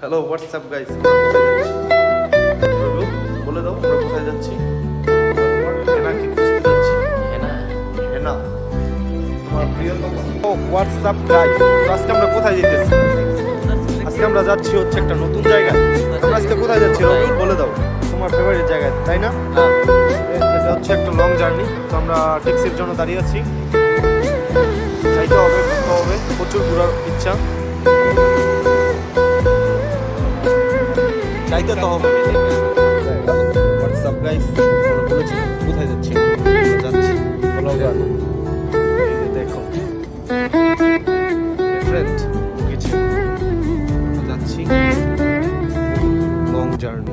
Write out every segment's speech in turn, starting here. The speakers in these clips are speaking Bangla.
হ্যালো হোয়াটসঅ্যাপ গাইস বলে দাও আমরা কোথায় যাচ্ছি? হেনা কি খুঁজতে যাচ্ছি? হেনা। হেনা তোমার প্রিয়তম ও হোয়াটসঅ্যাপ গাইস আজকে আমরা কোথায় যেতেছি? আজকে আমরা যাচ্ছি হচ্ছে একটা নতুন জায়গায়। আমরা আজকে কোথায় যাচ্ছি রবিউল বলে দাও। তোমার ফেভারিট জায়গায় তাই না? এটা হচ্ছে একটা লং জার্নি তো আমরা ট্যাক্সির জন্য দাঁড়িয়ে আছি। হবে ঘুরতে হবে। প্রচুর ঘোরার ইচ্ছা। যাইতে তো হবে হোয়াটসঅ্যাপ গাইস কোথায় যাচ্ছি? যাচ্ছি। দেখো। ফ্রেন্ড যাচ্ছি long journey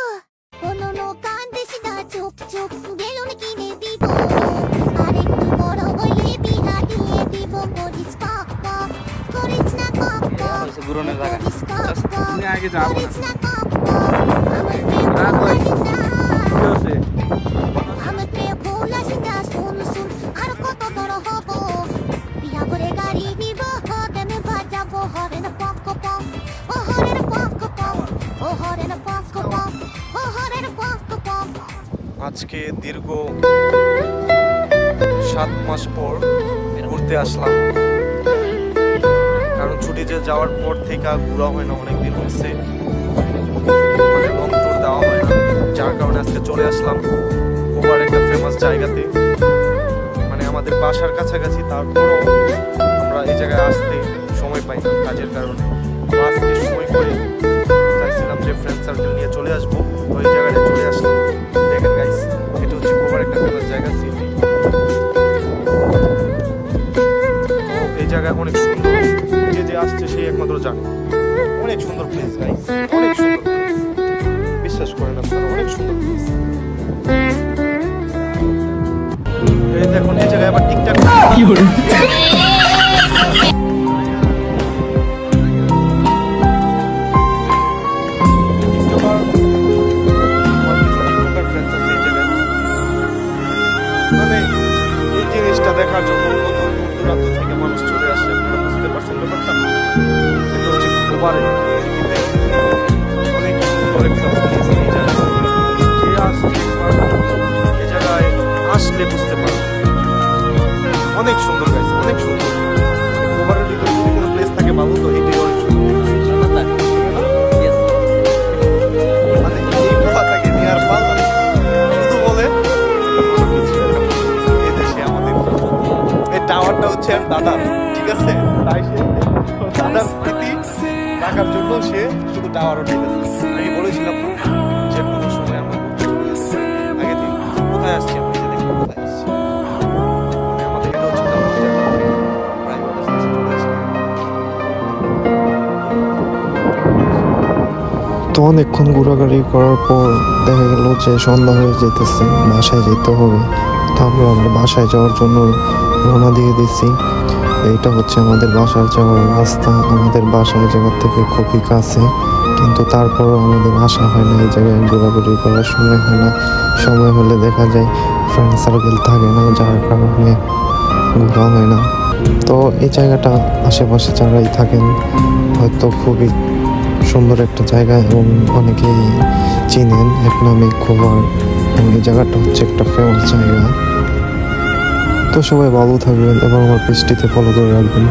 なソムおののかんでしなちょくちょくゲロにきねビボあれくもろおいビハリエビボモ আজকে দীর্ঘ সাত মাস পর ঘুরতে আসলাম। কারণ ছুটিতে যাওয়ার পর থেকে ঘোরা হয় না, অনেক দিন হয়েছে মানে দেওয়া হয় না। যার কারণে আজকে চলে আসলাম গোবার একটা ফেমাস জায়গাতে। মানে আমাদের বাসার কাছাকাছি, তারপরও আমরা এই জায়গায় আসতে সময় পাই না কাজের কারণে। জানে অনেক সুন্দর প্লেস গাইস অনেক সুন্দর বিশ্বাস করেন আপনারা, অনেক সুন্দর প্লেস দেখুন, এই জায়গায় আবার টিকটাক। কি হলো মানে এই জিনিসটা দেখার জন্য কত দূর দূরান্ত থেকে মানুষ চলে আসে, আপনারা বুঝতে পারছেন ব্যাপারটা। সিটিতে অনেক জায়গা। যে আসছে একবার জায়গায় আসলে বুঝতে পারবে অনেক সুন্দর গাইছে অনেক সুন্দর। গোবারের ভিতরে যদি কোনো প্লেস থাকে ভালো, তো এটাই অনেক টাওয়ারটা হচ্ছে আর ঠিক আছে? তাই সে দাদার রাখার জন্য সে শুধু আমি বলেছিলাম যে কোনো সময়। আগে কোথায় আসছি দেখুন কোথায় আসছি মানে। তো অনেকক্ষণ ঘোরাঘুরি করার পর দেখা গেল যে সন্ধ্যা হয়ে যেতেছে, বাসায় যেতে হবে তো আমরা আমরা বাসায় যাওয়ার জন্য রওনা দিয়ে দিচ্ছি এইটা হচ্ছে আমাদের বাসার যাওয়ার রাস্তা, আমাদের বাসায় জায়গা থেকে খুবই কাছে, কিন্তু তারপরও আমাদের আসা হয় না, এই জায়গায় ঘোরাঘুরি করার সময় হয় না। সময় হলে দেখা যায় ফ্রেন্ড সার্কেল থাকে না, যার কারণে ঘোরা হয় না। তো এই জায়গাটা আশেপাশে যারাই থাকেন, হয়তো খুবই সুন্দর একটা জায়গা এবং অনেকেই চিনেন, এক নামে খোবার এই জায়গাটা হচ্ছে একটা ফেমাস জায়গা। তো সবাই ভালো থাকবেন এবং আমার পেজটিতে ফলো করে রাখবেন।